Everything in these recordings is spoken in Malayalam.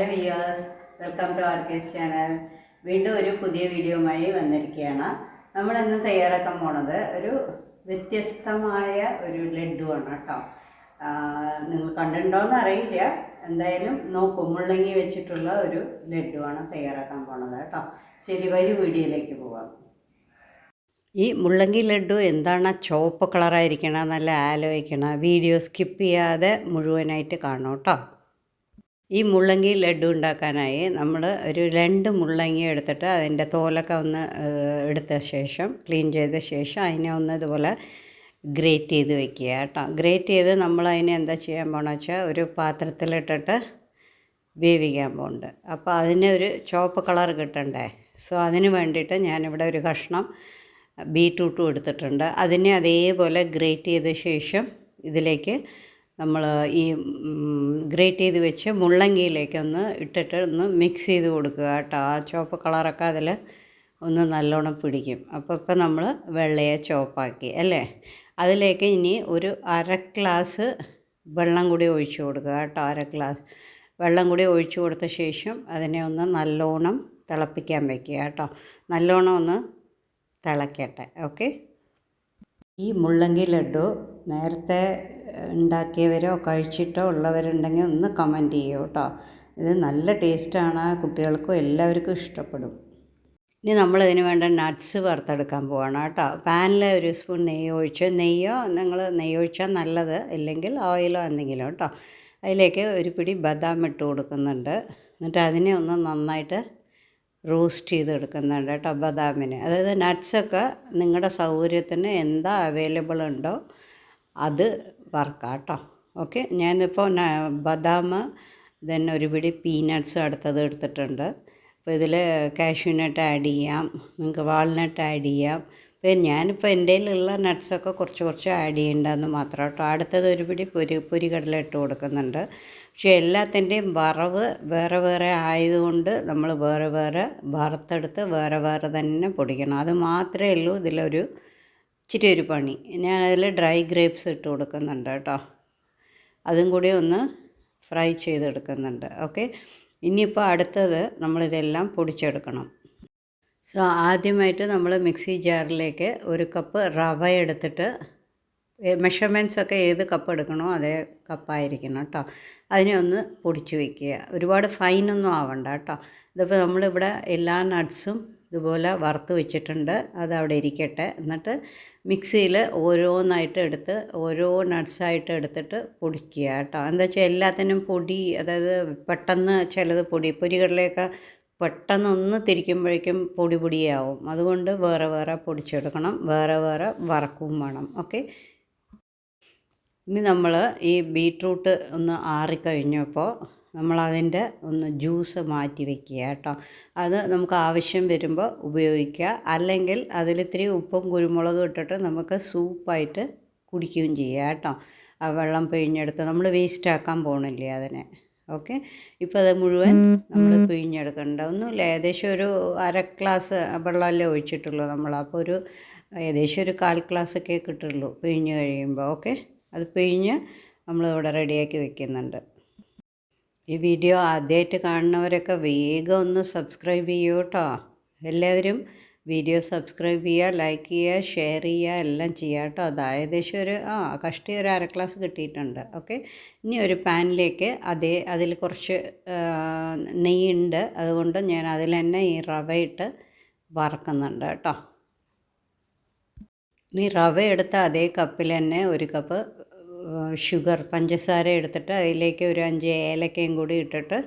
ഹലോ വിയേഴ്സ് വെൽക്കം ടു ആർക്കേസ് ചാനൽ വീണ്ടും ഒരു പുതിയ വീഡിയോയുമായി വന്നിരിക്കുകയാണ്. നമ്മൾ ഇന്ന് തയ്യാറാക്കാൻ പോണത് ഒരു വ്യത്യസ്തമായ ഒരു ലഡുവാണ് കേട്ടോ. നിങ്ങൾ കണ്ടിട്ടുണ്ടോയെന്ന് അറിയില്ല. എന്തായാലും നോക്കും മുള്ളങ്ങി വെച്ചിട്ടുള്ള ഒരു ലഡുവാണ് തയ്യാറാക്കാൻ പോണത് കേട്ടോ. ശരി വരും വീഡിയോയിലേക്ക് പോവാം. ഈ മുള്ളങ്കി ലഡു എന്താണ്? ചുവപ്പ് കളറായിരിക്കണം നല്ല ആലോചിക്കണം വീഡിയോ സ്കിപ്പ് ചെയ്യാതെ മുഴുവനായിട്ട് കാണും കേട്ടോ. ഈ മുള്ളങ്കി ലഡ്ഡു ഉണ്ടാക്കാനായി നമ്മൾ ഒരു രണ്ട് മുള്ളങ്ങി എടുത്തിട്ട് അതിന്റെ തോലൊക്കെ ഒന്ന് എടുത്ത ശേഷം ക്ലീൻ ചെയ്ത ശേഷം അതിനെ ഒന്ന് ഇതുപോലെ ഗ്രേറ്റ് ചെയ്ത് വെക്കുക കേട്ടോ. ഗ്രേറ്റ് ചെയ്ത് നമ്മൾ അതിനെ എന്താ ചെയ്യാൻ പോകണമെന്ന് വെച്ചാൽ ഒരു പാത്രത്തിലിട്ടിട്ട് വേവിക്കാൻ പോകുന്നുണ്ട് അപ്പോൾ അതിന് ഒരു ചുവപ്പ് കളർ കിട്ടണ്ടേ? സോ അതിന് വേണ്ടിയിട്ട് ഞാനിവിടെ ഒരു കഷ്ണം ബീറ്റ്റൂട്ടും എടുത്തിട്ടുണ്ട്. അതിനെ അതേപോലെ ഗ്രേറ്റ് ചെയ്ത ശേഷം ഇതിലേക്ക് നമ്മൾ ഈ ഗ്രേറ്റ് ചെയ്ത് വെച്ച് മുള്ളങ്കിയിലേക്ക് ഒന്ന് ഇട്ടിട്ട് ഒന്ന് മിക്സ് ചെയ്ത് കൊടുക്കുക കേട്ടോ. ആ ചുവപ്പ് കളറൊക്കെ അതിൽ ഒന്ന് നല്ലോണം പിടിക്കും. അപ്പോൾ ഇപ്പം നമ്മൾ വെള്ളയെ ചുവപ്പാക്കി അല്ലേ? അതിലേക്ക് ഇനി ഒരു അര ഗ്ലാസ് വെള്ളം കൂടി ഒഴിച്ചു കൊടുക്കുക കേട്ടോ അര ഗ്ലാസ് വെള്ളം കൂടി ഒഴിച്ചു കൊടുത്ത ശേഷം അതിനെ ഒന്ന് നല്ലോണം തിളപ്പിക്കാൻ വയ്ക്കുക കേട്ടോ. നല്ലോണം ഒന്ന് തിളക്കട്ടെ ഓക്കെ ഈ മുള്ളങ്കി ലഡു നേരത്തെ ഉണ്ടാക്കിയവരോ കഴിച്ചിട്ടോ ഉള്ളവരുണ്ടെങ്കിൽ ഒന്ന് കമന്റ് ചെയ്യൂ കേട്ടോ. ഇത് നല്ല ടേസ്റ്റാണ് കുട്ടികൾക്കും എല്ലാവർക്കും ഇഷ്ടപ്പെടും. ഇനി നമ്മൾ ഇതിന് വേണ്ട നട്ട്സ് വറുത്തെടുക്കാൻ പോവാണ് കേട്ടോ. പാനിൽ ഒരു സ്പൂൺ നെയ്യ് ഒഴിച്ച് നെയ്യോ നിങ്ങൾ നെയ്യ് ഒഴിച്ചാൽ നല്ലത് ഇല്ലെങ്കിൽ ഓയിലോ എന്തെങ്കിലും കേട്ടോ. അതിലേക്ക് ഒരു പിടി ബദാം ഇട്ട് കൊടുക്കുന്നുണ്ട്. എന്നിട്ട് അതിനെ ഒന്ന് നന്നായിട്ട് റോസ്റ്റ് ചെയ്തെടുക്കുന്നുണ്ട് കേട്ടോ ബദാമിന്. അതായത് നട്ട്സൊക്കെ നിങ്ങളുടെ സൗകര്യത്തിന് എന്താ അവൈലബിൾ ഉണ്ടോ അത് വറുക്കാം കേട്ടോ. ഓക്കെ ഞാനിപ്പോൾ ബദാം ദെൻ ഒരു പിടി പീനട്ട്സ് അടുത്തത് എടുത്തിട്ടുണ്ട്. അപ്പോൾ ഇതിൽ കാഷ്യൂനട്ട് ആഡ് ചെയ്യാം നിങ്ങൾക്ക് വാൾനട്ട് ആഡ് ചെയ്യാം. ഇപ്പം ഞാനിപ്പോൾ എന്റെ കയ്യിലുള്ള നട്ട്സൊക്കെ കുറച്ച് കുറച്ച് ആഡ് ചെയ്യേണ്ടതെന്ന് മാത്രം കേട്ടോ. അടുത്തത് ഒരു പിടി പൊരി പൊരികടല ഇട്ട് കൊടുക്കുന്നുണ്ട്. പക്ഷേ എല്ലാത്തിന്റെയും വറവ് വേറെ വേറെ ആയതുകൊണ്ട് നമ്മൾ വേറെ വേറെ വറുത്തെടുത്ത് വേറെ വേറെ തന്നെ പൊടിക്കണം. അത് മാത്രമേ ഉള്ളൂ ഇതിലൊരു ഇച്ചിരി ഒരു പണി. ഞാനതിൽ ഡ്രൈ ഗ്രേപ്സ് ഇട്ട് കൊടുക്കുന്നുണ്ട് കേട്ടോ. അതും കൂടി ഒന്ന് ഫ്രൈ ചെയ്തെടുക്കുന്നുണ്ട്. ഓക്കെ? ഇനിയിപ്പോൾ അടുത്തത് നമ്മളിതെല്ലാം പൊടിച്ചെടുക്കണം. സോ ആദ്യമായിട്ട് നമ്മൾ മിക്സി ജാറിലേക്ക് ഒരു കപ്പ് റവ എടുത്തിട്ട് മെഷർമെന്റ്സ് ഒക്കെ ഏത് കപ്പ് എടുക്കണോ അതേ കപ്പായിരിക്കണം കേട്ടോ അതിനെ ഒന്ന് പൊടിച്ച് വയ്ക്കുക ഒരുപാട് ഫൈനൊന്നും ആവണ്ട കേട്ടോ ഇതിപ്പോൾ നമ്മളിവിടെ എല്ലാ നട്ട്സും ഇതുപോലെ വറുത്ത് വെച്ചിട്ടുണ്ട്. അത് അവിടെ ഇരിക്കട്ടെ. എന്നിട്ട് മിക്സിയിൽ ഓരോന്നായിട്ട് എടുത്ത് ഓരോ നട്ട്സായിട്ട് എടുത്തിട്ട് പൊടിക്കുക കേട്ടോ എന്താ വെച്ചാൽ എല്ലാത്തിനും പൊടി അതായത് പെട്ടെന്ന് ചിലത് പൊടി പൊരികളിലൊക്കെ പെട്ടെന്നൊന്ന് തിരിക്കുമ്പോഴേക്കും പൊടി പൊടിയാവും. അതുകൊണ്ട് വേറെ വേറെ പൊടിച്ചെടുക്കണം. വേറെ വേറെ വറക്കും വേണം. ഓക്കെ? ഇനി നമ്മൾ ഈ ബീട്രൂട്ട് ഒന്ന് ആറിക്കഴിഞ്ഞപ്പോൾ നമ്മളതിന്റെ ഒന്ന് ജ്യൂസ് മാറ്റി വെക്കുക കേട്ടോ. അത് നമുക്ക് ആവശ്യം വരുമ്പോൾ ഉപയോഗിക്കുക. അല്ലെങ്കിൽ അതിലിത്തിരി ഉപ്പും കുരുമുളകും ഇട്ടിട്ട് നമുക്ക് സൂപ്പായിട്ട് കുടിക്കുകയും ചെയ്യാം കേട്ടോ. ആ വെള്ളം പിഴിഞ്ഞെടുത്ത് നമ്മൾ വേസ്റ്റ് ആക്കാൻ പോകണില്ലേ അതിനെ. ഓക്കെ ഇപ്പോൾ അത് മുഴുവൻ നമ്മൾ പിഴിഞ്ഞെടുക്കേണ്ട. ഒന്നുമില്ല. ഏകദേശം ഒരു അര ഗ്ലാസ് വെള്ളമല്ലേ ഒഴിച്ചിട്ടുള്ളൂ നമ്മൾ. അപ്പോൾ ഒരു ഏകദേശം ഒരു കാൽ ഗ്ലാസ് ഒക്കെ കിട്ടുള്ളൂ പിഴിഞ്ഞ് കഴിയുമ്പോൾ. ഓക്കെ അത് പിഴിഞ്ഞ് നമ്മളിവിടെ റെഡിയാക്കി വെക്കുന്നുണ്ട്. ഈ വീഡിയോ ആദ്യമായിട്ട് കാണുന്നവരൊക്കെ വേഗം ഒന്ന് സബ്സ്ക്രൈബ് ചെയ്യൂ കേട്ടോ. എല്ലാവരും വീഡിയോ സബ്സ്ക്രൈബ് ചെയ്യുക ലൈക്ക് ചെയ്യുക ഷെയർ ചെയ്യുക എല്ലാം ചെയ്യുക കേട്ടോ. അത് ഏകദേശം ഒരു ആ കഷ്ടി ഒരു അര ക്ലാസ് കിട്ടിയിട്ടുണ്ട്. ഓക്കെ? ഇനി ഒരു പാനിലേക്ക് അതേ അതിൽ കുറച്ച് നെയ്യുണ്ട്. അതുകൊണ്ട് ഞാൻ അതിൽ തന്നെ ഈ റവ ഇട്ട് വറക്കുന്നുണ്ട് കേട്ടോ. ഈ റവ എടുത്ത അതേ കപ്പിൽ തന്നെ ഒരു കപ്പ് ഷുഗർ പഞ്ചസാര എടുത്തിട്ട് അതിലേക്ക് ഒരു അഞ്ച് ഏലക്കയും കൂടി ഇട്ടിട്ട്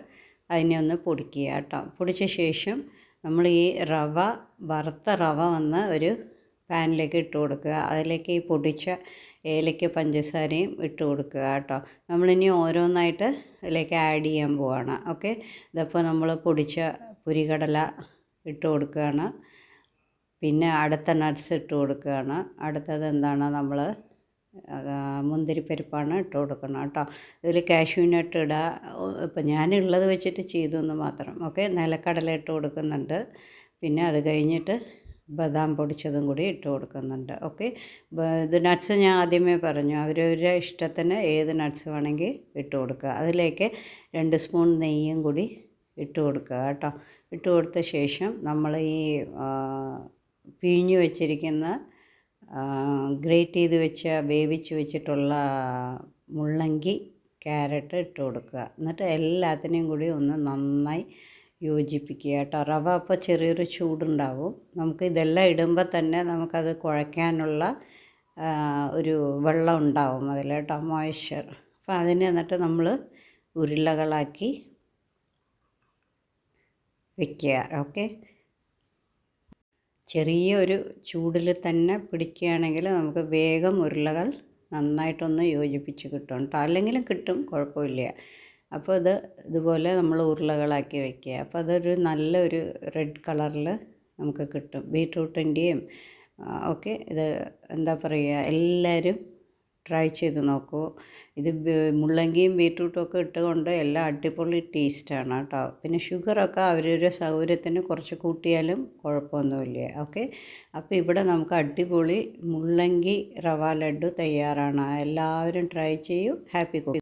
അതിനെ ഒന്ന് പൊടിക്കുക കേട്ടോ. പൊടിച്ച ശേഷം നമ്മൾ ഈ റവ വറുത്ത റവ വന്ന് ഒരു പാനിലേക്ക് ഇട്ട് കൊടുക്കുക. അതിലേക്ക് ഈ പൊടിച്ച ഏലക്ക പഞ്ചസാരയും ഇട്ട് കൊടുക്കുക കേട്ടോ. നമ്മളിനി ഓരോന്നായിട്ട് അതിലേക്ക് ആഡ് ചെയ്യാൻ പോവാണ്. ഓക്കെ ഇതപ്പോൾ നമ്മൾ പൊടിച്ച പുരികടല ഇട്ട് കൊടുക്കുകയാണ്. പിന്നെ അടുത്ത നട്ട്സ് ഇട്ട് കൊടുക്കുകയാണ്. അടുത്തത് എന്താണ് നമ്മൾ മുന്തിരിപ്പരിപ്പാണ് ഇട്ട് കൊടുക്കണം കേട്ടോ. ഇതിൽ കാഷ്യൂ നട്ട് ഇടുക ഇപ്പം ഞാനുള്ളത് വെച്ചിട്ട് ചെയ്തു എന്ന് മാത്രം. ഓക്കെ? നിലക്കടല ഇട്ട് കൊടുക്കുന്നുണ്ട്. പിന്നെ അത് കഴിഞ്ഞിട്ട് ബദാം പൊടിച്ചതും കൂടി ഇട്ട് കൊടുക്കുന്നുണ്ട്. ഓക്കെ? ഇത് നട്ട്സ് ഞാൻ ആദ്യമേ പറഞ്ഞു. അവരവരുടെ ഇഷ്ടത്തിന് ഏത് നട്ട്സ് വേണമെങ്കിൽ ഇട്ട് കൊടുക്കുക. അതിലേക്ക് രണ്ട് സ്പൂൺ നെയ്യും കൂടി ഇട്ട് കൊടുക്കുക കേട്ടോ. ഇട്ട് കൊടുത്ത ശേഷം നമ്മൾ ഈ പിഴിഞ്ഞ് വെച്ചിരിക്കുന്ന ഗ്രേറ്റ് ചെയ്ത് വെച്ച വേവിച്ച് വെച്ചിട്ടുള്ള മുള്ളങ്കി ക്യാരറ്റ് ഇട്ട് കൊടുക്കുക. എന്നിട്ട് എല്ലാത്തിനെയും കൂടി ഒന്ന് നന്നായി യോജിപ്പിക്കുക കേട്ടോ. റവ അപ്പോൾ ചെറിയൊരു ചൂടുണ്ടാവും. നമുക്ക് ഇതെല്ലാം ഇടുമ്പോൾ തന്നെ നമുക്കത് കുഴയ്ക്കാനുള്ള ഒരു വെള്ളം ഉണ്ടാവും അതിൽ കേട്ടോ മോയ്സ്ചർ അപ്പോൾ അതിനെ എന്നിട്ട് നമ്മൾ ഉരുളകളാക്കി വയ്ക്കുക ഓക്കെ? ചെറിയ ഒരു ചൂടിൽ തന്നെ പിടിക്കുകയാണെങ്കിൽ നമുക്ക് വേഗം ഉരുളകൾ നന്നായിട്ടൊന്ന് യോജിപ്പിച്ച് കിട്ടും കേട്ടോ. അല്ലെങ്കിലും കിട്ടും കുഴപ്പമില്ല. അപ്പോൾ ഇത് ഇതുപോലെ നമ്മൾ ഉരുളകളാക്കി വയ്ക്കുക അപ്പോൾ അതൊരു നല്ലൊരു റെഡ് കളറിൽ നമുക്ക് കിട്ടും. ബീട്രൂട്ടിന്റെയും ഒക്കെ ഇത് എന്താ പറയുക എല്ലാവരും ട്രൈ ചെയ്ത് നോക്കൂ. ഇത് മുള്ളങ്കിയും ബീട്രൂട്ടും ഒക്കെ ഇട്ടുകൊണ്ട് എല്ലാം അടിപൊളി ടേസ്റ്റാണ് കേട്ടോ. പിന്നെ ഷുഗറൊക്കെ അവരവരുടെ സൗകര്യത്തിന് കുറച്ച് കൂട്ടിയാലും കുഴപ്പമൊന്നുമില്ല. ഓക്കെ? അപ്പോൾ ഇവിടെ നമുക്ക് അടിപൊളി മുള്ളങ്കി റവ ലഡ്ഡു തയ്യാറാണ്. എല്ലാവരും ട്രൈ ചെയ്യൂ. Happy cooking.